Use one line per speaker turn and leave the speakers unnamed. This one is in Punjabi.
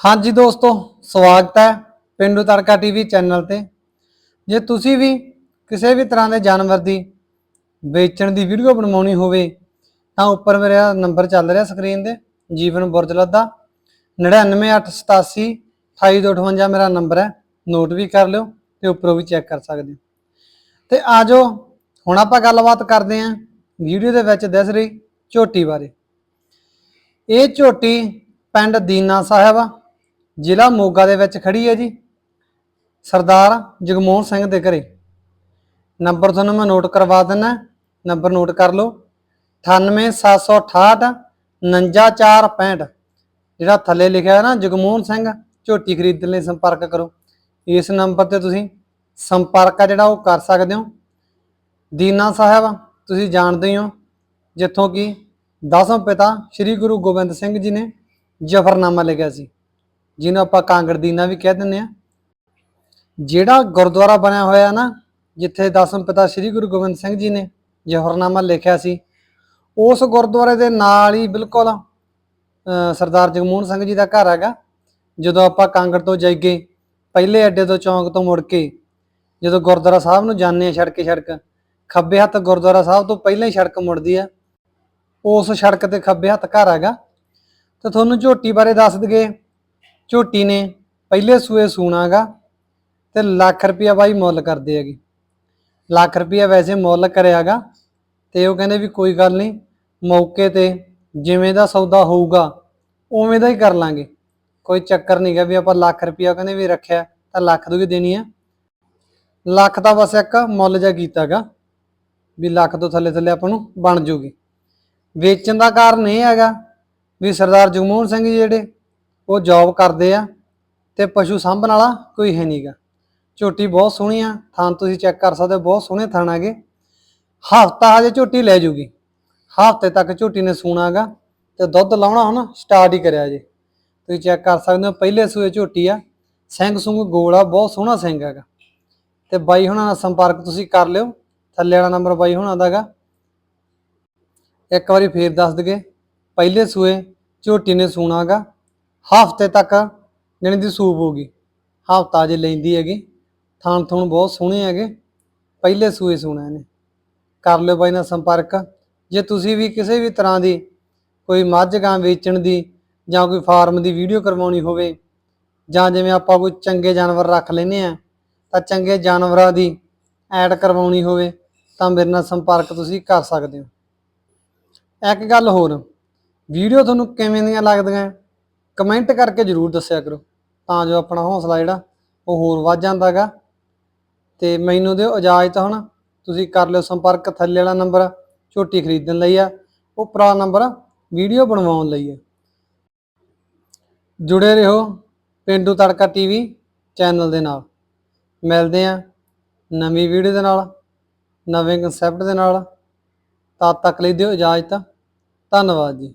ਹਾਂਜੀ ਦੋਸਤੋ, ਸਵਾਗਤ ਹੈ ਪਿੰਡੂ ਤੜਕਾ ਟੀਵੀ ਚੈਨਲ ਤੇ। ਜੇ ਤੁਸੀਂ ਵੀ ਕਿਸੇ ਵੀ ਤਰ੍ਹਾਂ ਦੇ ਜਾਨਵਰ ਦੀ ਵੇਚਣ ਦੀ ਵੀਡੀਓ ਬਣਵਾਉਣੀ ਹੋਵੇ, ਤਾਂ ਉੱਪਰ ਮੇਰਾ ਨੰਬਰ ਚੱਲ ਰਿਹਾ ਸਕਰੀਨ ਤੇ, ਜੀਵਨ ਬੁਰਜਲਤ ਦਾ 99887 28258 ਮੇਰਾ ਨੰਬਰ ਹੈ, ਨੋਟ ਵੀ ਕਰ ਲਿਓ ਤੇ ਉੱਪਰੋਂ ਵੀ ਚੈੱਕ ਕਰ ਸਕਦੇ ਹੋ। ਤੇ ਆਜੋ, ਹੁਣ ਆਪਾਂ ਗੱਲਬਾਤ ਕਰਦੇ ਆਂ ਵੀਡੀਓ ਦੇ ਵਿੱਚ ਦਿਸ ਰਹੀ ਝੋਟੀ ਬਾਰੇ। ਇਹ ਝੋਟੀ ਪਿੰਡ ਦੀਨਾ ਸਾਹਿਬ ਜ਼ਿਲ੍ਹਾ ਮੋਗਾ ਦੇ ਵਿੱਚ ਖੜੀ ਹੈ ਜੀ। ਸਰਦਾਰ ਜਗਮੋਹਨ ਸਿੰਘ ਦੇ ਘਰੇ। ਨੰਬਰ ਤੁਹਾਨੂੰ ਮੈਂ ਨੋਟ ਕਰਵਾ ਦਿੰਦਾ। ਨੰਬਰ ਨੋਟ ਕਰ ਲਓ। 98768 49465 ਜਿਹੜਾ ਥੱਲੇ ਲਿਖਿਆ ਹੈ ਨਾ, ਜਗਮੋਹਨ ਸਿੰਘ, ਝੋਟੀ ਖਰੀਦਣ ਲਈ ਸੰਪਰਕ ਕਰੋ। ਇਸ ਨੰਬਰ ਤੇ ਤੁਸੀਂ ਸੰਪਰਕ ਆ ਜਿਹੜਾ ਉਹ ਕਰ ਸਕਦੇ ਹੋ। ਦੀਨਾ ਸਾਹਿਬ, ਤੁਸੀਂ ਜਾਣਦੇ ਹੋ, ਜਿੱਥੋਂ ਕਿ ਦਸਮ ਪਿਤਾ ਸ੍ਰੀ ਗੁਰੂ ਗੋਬਿੰਦ ਸਿੰਘ ਜੀ ਨੇ ਜਫਰਨਾਮਾ ਲਿਖਿਆ ਸੀ। ਜਿਹਨੂੰ ਆਪਾਂ ਕਾਂਗੜ ਦੀਨਾ ਵੀ ਕਹਿ ਦਿੰਦੇ ਆ। ਜਿਹੜਾ ਗੁਰਦੁਆਰਾ ਬਣਿਆ ਹੋਇਆ ਨਾ, ਜਿੱਥੇ ਦਸਮ ਪਿਤਾ ਸ੍ਰੀ ਗੁਰੂ ਗੋਬਿੰਦ ਸਿੰਘ ਜੀ ਨੇ ਜਫਰਨਾਮਾ ਲਿਖਿਆ ਸੀ, ਉਸ ਗੁਰਦੁਆਰੇ ਦੇ ਨਾਲ ਹੀ ਬਿਲਕੁਲ ਸਰਦਾਰ ਜਗਮੋਹਨ ਸਿੰਘ ਜੀ ਦਾ ਘਰ ਹੈਗਾ। ਜਦੋਂ ਆਪਾਂ ਕਾਂਗੜ ਤੋਂ ਜਾਈਏ, ਪਹਿਲੇ ਅੱਡੇ ਤੋਂ ਚੌਂਕ ਤੋਂ ਮੁੜ ਕੇ, ਜਦੋਂ ਗੁਰਦੁਆਰਾ ਸਾਹਿਬ ਨੂੰ ਜਾਂਦੇ ਆ ਸੜਕੇ ਸੜਕ, ਖੱਬੇ ਹੱਥ ਗੁਰਦੁਆਰਾ ਸਾਹਿਬ ਤੋਂ ਪਹਿਲਾਂ ਹੀ ਸੜਕ ਮੁੜਦੀ ਆ। ਉਸ ਸੜਕ ਤੇ ਖੱਬੇ ਹੱਥ ਘਰ ਹੈਗਾ। ਤੇ ਤੁਹਾਨੂੰ ਝੋਟੀ ਬਾਰੇ ਦੱਸ ਦਈਏ ਝੋਟੀ ਨੇ ਪਹਿਲੇ ਸੂਏ ਸੂਣਾਗਾ ਤੇ ਲੱਖ ਰੁਪਿਆ ਬਾਈ ਮੁੱਲ ਕਰਦੇ ਹੈਗੇ। ਲੱਖ ਰੁਪਿਆ ਵੈਸੇ ਮੁੱਲ ਕਰਿਆਗਾ ਤੇ ਉਹ ਕਹਿੰਦੇ ਵੀ ਕੋਈ ਗੱਲ ਨਹੀਂ, ਮੌਕੇ ਤੇ ਜਿਵੇਂ ਦਾ ਸੌਦਾ ਹੋਊਗਾ, ਉਵੇਂ ਦਾ ਹੀ ਕਰ ਲਾਂਗੇ। ਕੋਈ ਚੱਕਰ ਨਹੀਂਗਾ ਵੀ ਆਪਾਂ ਲੱਖ ਰੁਪਿਆ ਕਹਿੰਦੇ ਵੀ ਰੱਖਿਆ, ਤਾਂ ਲੱਖ ਤੋਂ ਦੀ ਦੇਣੀ ਆ। ਲੱਖ ਦਾ ਬਸ ਇੱਕ ਮੁੱਲ ਜਿਹਾ ਕੀਤਾਗਾ ਵੀ ਲੱਖ ਤੋਂ ਥੱਲੇ ਥੱਲੇ ਆਪਾਂ ਨੂੰ ਬਣ ਜੂਗੀ। ਵੇਚਣ ਦਾ ਕਾਰਨ ਇਹ ਹੈਗਾ ਵੀ ਸਰਦਾਰ ਜਗਮੋਹਨ ਸਿੰਘ ਜੀ ਜਿਹੜੇ ਉਹ ਜੌਬ ਕਰਦੇ ਆ ਤੇ ਪਸ਼ੂ ਸਾਂਭਣ ਵਾਲਾ ਕੋਈ ਹੈ ਨਹੀਂਗਾ ਝੋਟੀ ਬਹੁਤ ਸੋਹਣੀ ਆ, ਥਾਂ ਤੁਸੀਂ ਚੈੱਕ ਕਰ ਸਕਦੇ ਹੋ, ਬਹੁਤ ਸੋਹਣੇ ਥਾਂ ਹੈਗੇ। ਹਫਤਾ ਹਜੇ ਝੋਟੀ ਲੈ ਜੂਗੀ। ਹਫ਼ਤੇ ਤੱਕ ਝੋਟੀ ਨੇ ਸੂਣਾਗਾ ਤੇ ਦੁੱਧ ਲਾਉਣਾ ਹੁਣ ਸਟਾਰਟ ਹੀ ਕਰਿਆ ਜੇ। ਤੁਸੀਂ ਚੈੱਕ ਕਰ ਸਕਦੇ ਹੋ, ਪਹਿਲੇ ਸੂਏ ਝੋਟੀ ਆ। ਸਿੰਘ ਸੁੰਗ ਗੋਲ ਆ, ਬਹੁਤ ਸੋਹਣਾ ਸਿੰਘ ਹੈਗਾ। ਤੇ ਬਾਈ ਹੁਣਾਂ ਨਾਲ ਸੰਪਰਕ ਤੁਸੀਂ ਕਰ ਲਿਓ। ਥੱਲੇ ਵਾਲਾ ਨੰਬਰ ਬਾਈ ਹੁਣਾਂ ਦਾਗਾ ਇੱਕ ਵਾਰੀ ਫੇਰ ਦੱਸ ਦਗੇ ਪਹਿਲੇ ਸੂਏ ਝੋਟੀ ਨੇ ਸੂਣਾਗਾ ਹਫ਼ਤੇ ਤੱਕ ਜਣੀ ਦੀ ਸੂਪ ਹੋਗੀ ਹਫਤਾ ਜੇ ਲੈਂਦੀ ਹੈਗੀ। ਥਾਣ ਥੂਣ ਬਹੁਤ ਸੋਹਣੇ ਹੈਗੇ। ਪਹਿਲੇ ਸੂਏ ਸੂਣਾ ਨੇ। ਕਰ ਲਿਓ ਬਾਈ ਨਾਲ ਸੰਪਰਕ। ਜੇ ਤੁਸੀਂ ਵੀ ਕਿਸੇ ਵੀ ਤਰ੍ਹਾਂ ਦੀ ਕੋਈ ਮੱਝ ਗਾਂ ਵੇਚਣ ਦੀ ਜਾਂ ਕੋਈ ਫਾਰਮ ਦੀ ਵੀਡੀਓ ਕਰਵਾਉਣੀ ਹੋਵੇ ਜਾਂ ਜਿਵੇਂ ਆਪਾਂ ਕੋਈ ਚੰਗੇ ਜਾਨਵਰ ਰੱਖ ਲੈਨੇ ਆ ਤਾਂ ਚੰਗੇ ਜਾਨਵਰਾਂ ਦੀ ਐਡ ਕਰਵਾਉਣੀ ਹੋਵੇ, ਤਾਂ ਮੇਰੇ ਨਾਲ ਸੰਪਰਕ ਤੁਸੀਂ ਕਰ ਸਕਦੇ ਹੋ। ਇੱਕ ਗੱਲ ਹੋਰ, ਵੀਡੀਓ ਤੁਹਾਨੂੰ ਕਿਵੇਂ ਦੀਆਂ ਲੱਗਦੀਆਂ? ਕਮੈਂਟ ਕਰਕੇ ਜਰੂਰ ਦੱਸਿਆ ਕਰੋ ਤਾਂ ਜੋ ਆਪਣਾ ਹੌਸਲਾ ਜਿਹੜਾ ਉਹ ਹੋਰ ਵੱਧ ਜਾਂਦਾਗਾ। ਤੇ ਮੈਨੂੰ ਦਿਓ ਇਜਾਜ਼ਤ ਹੁਣ, ਤੁਸੀਂ ਕਰ ਲਿਓ ਸੰਪਰਕ, ਥੱਲੇ ਵਾਲਾ ਨੰਬਰ ਝੋਟੀ ਖਰੀਦਣ ਲਈ ਆ ਉੱਪਰਲਾ ਨੰਬਰ ਵੀਡੀਓ ਬਣਵਾਉਣ ਲਈ ਆ। ਜੁੜੇ ਰਹੋ ਪਿੰਡੂ ਤੜਕਾ ਟੀਵੀ ਚੈਨਲ ਦੇ ਨਾਲ। ਮਿਲਦੇ ਆ ਨਵੀਂ ਵੀਡੀਓ ਦੇ ਨਾਲ, ਨਵੇਂ ਕਨਸੈਪਟ ਦੇ ਨਾਲ। ਤਦ ਤੱਕ ਲਈ ਦਿਓ ਇਜਾਜ਼ਤ। ਧੰਨਵਾਦ ਜੀ।